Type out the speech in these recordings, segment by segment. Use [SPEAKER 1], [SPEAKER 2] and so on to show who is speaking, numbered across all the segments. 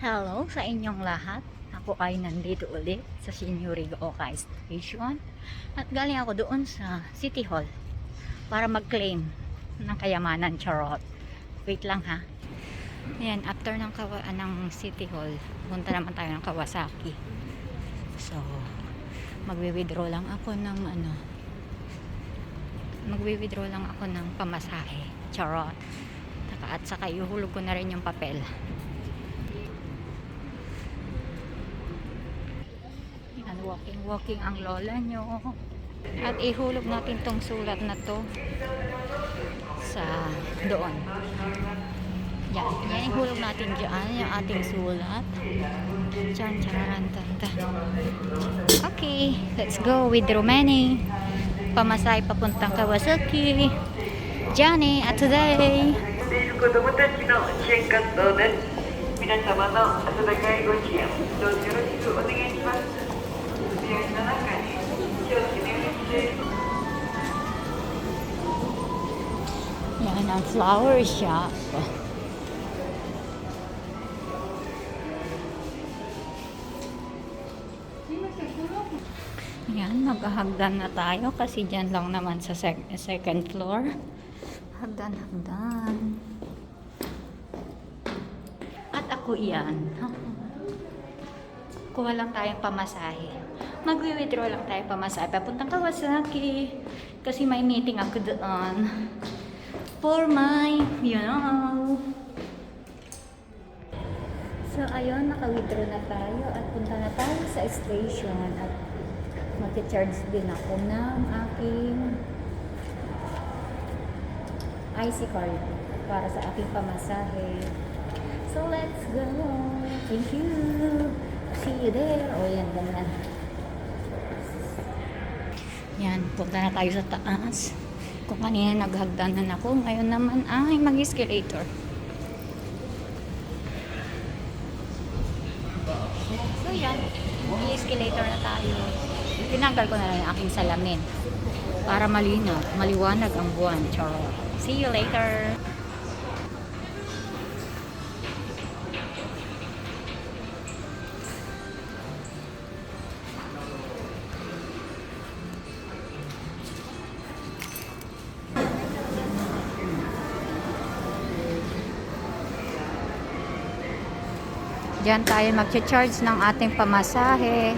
[SPEAKER 1] Hello sa inyong lahat. Ako ay nandito ulit sa Signorigo Oka Station. At galing ako doon sa City Hall para mag-claim ng kayamanan charot. Wait lang ha. Ayan, after ng, kawa, ng City Hall, punta naman tayo ng Kawasaki. So, magwi-withdraw lang ako ng ano, magwi-withdraw lang ako ng pamasahe. Charot. At saka ihuhulog ko na rin yung papel. Yan, walking walking ang lola nyo. At ihulog natin tong sulat na to sa doon. Yan, yan ihulog natin dyan, yung ating sulat. Chan, charan, tan, tan. Okay, let's go with Romani. Pamasay papuntang Kawasaki. Johnny, at today.
[SPEAKER 2] ている子どもたちの支援活動です皆様の温かいご支援どうぞよろしくお願いします
[SPEAKER 1] Yan ang flower shop. Yan, maghahagdan na tayo kasi dyan lang naman sa sec- second floor. Hagdan, hagdan. At ako iyan. Kuha lang tayong pamasahe. Magwi-withdraw lang tayo pamasahe. Papuntang Kawasaki. Kasi may meeting ako doon. For my, you know. So, ayun, naka-withdraw na tayo at punta na tayo sa station at mag-charge din ako ng aking IC card para sa aking pamasahe. So, let's go. Thank you. See you there. O, yan, ganyan. Yan, punta na tayo sa taas. Kung kanina naghagdanan ako, ngayon naman ay mag-escalator. So yan, mag-escalator na tayo. Tinanggal ko na lang yung aking salamin para malinaw, maliwanag ang buwan. Charo. See you later. Diyan tayo mag-charge ng ating pamasahe.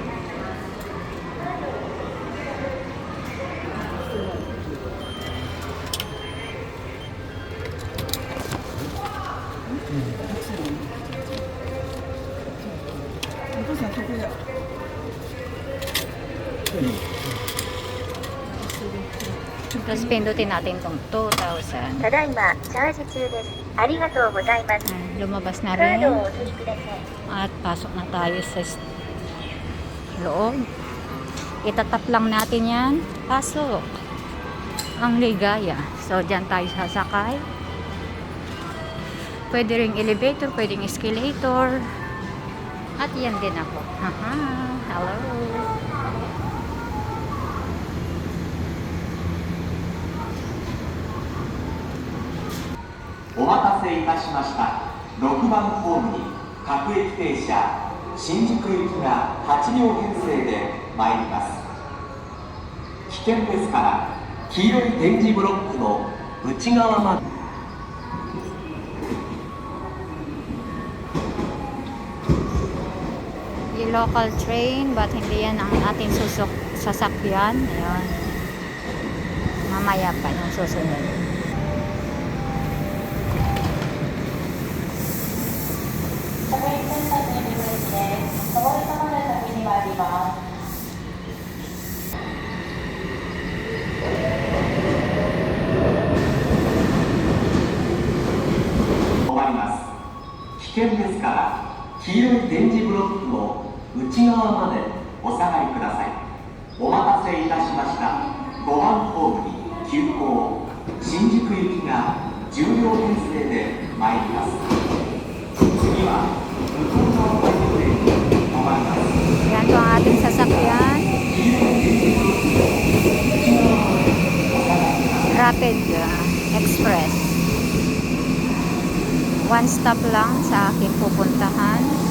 [SPEAKER 1] Tapos pindutin natin tong 2,000.
[SPEAKER 3] ただいまチャージ中です。ありがとうございます。
[SPEAKER 1] Ah, Lumabas na
[SPEAKER 3] カー
[SPEAKER 1] rin.
[SPEAKER 3] ドをお取りください。
[SPEAKER 1] At pasok na tayo sa s- loob. Itatap lang natin yan. Pasok. Ang ligaya. So, dyan tayo sasakay. Pwede ring elevator, pwedeng escalator. At yan din ako. Haha. Hello.
[SPEAKER 4] お待たせいたしました6番ホームに各駅停車新宿行きが8両編成で参ります危険ですから黄色い点字ブロックの内側まで
[SPEAKER 1] local train, ba't hindi yan ang ating susok sasakyan? Ayun. Mamaya pa yung susunod.
[SPEAKER 4] ります危険ですから黄色い点字ブロックの内側までお下がりくださいお待たせいたしました。5番ホームに急行。新宿行きが10両編成で参ります。次は向こう側の
[SPEAKER 1] uh, Express. One stop lang sa aking pupuntahan.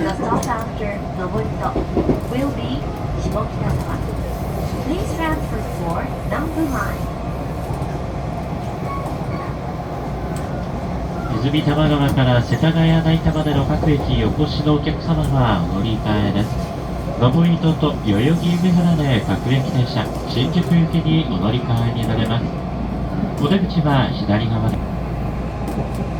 [SPEAKER 3] The stop after Nobuto will be Shimokitazawa. Please transfer for number 9.
[SPEAKER 5] 泉多摩川から世田谷代田までの各駅お越しのお客様はお乗り換えです。上り戸と代々木梅原で各駅停車、新宿行きにお乗り換えになれます。お出口は左側です。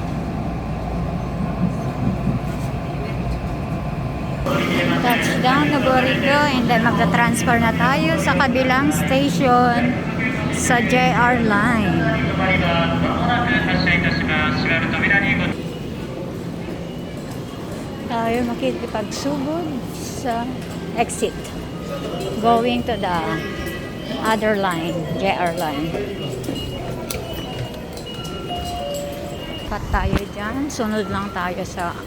[SPEAKER 1] Touchdown Noborito and then magta-transfer na tayo sa kabilang station sa JR Line. Tayo makikipagsugod sa exit. Going to the other line, JR line. Pat tayo dyan. Sunod lang tayo sa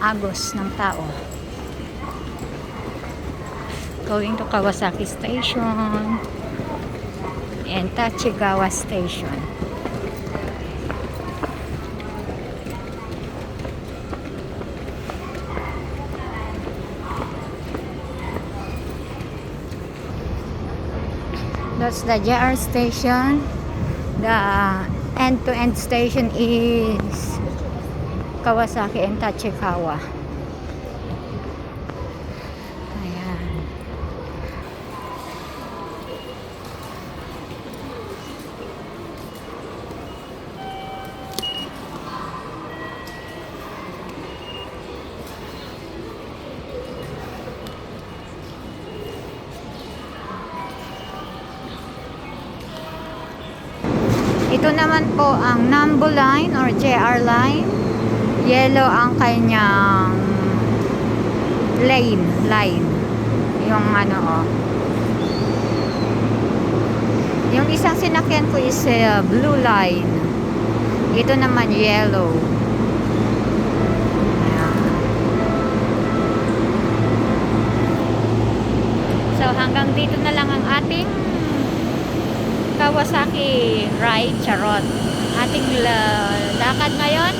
[SPEAKER 1] agos ng tao. Going to Kawasaki Station and Tachigawa Station. That's the JR station. The end-to-end station is Kawasaki and Tachikawa. Ito naman po ang Nambu Line or JR Line. Yellow ang kanyang lane, line. Yung ano oh. Yung isang sinakyan ko is uh, blue line. Ito naman yellow. So hanggang dito na lang ang ating Kawasaki ride charot. Ating la- lakad ngayon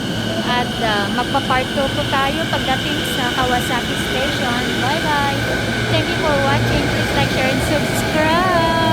[SPEAKER 1] at uh, magpa-part 2 po tayo pagdating sa Kawasaki Station. Bye bye! Thank you for watching. Please like, share, and subscribe.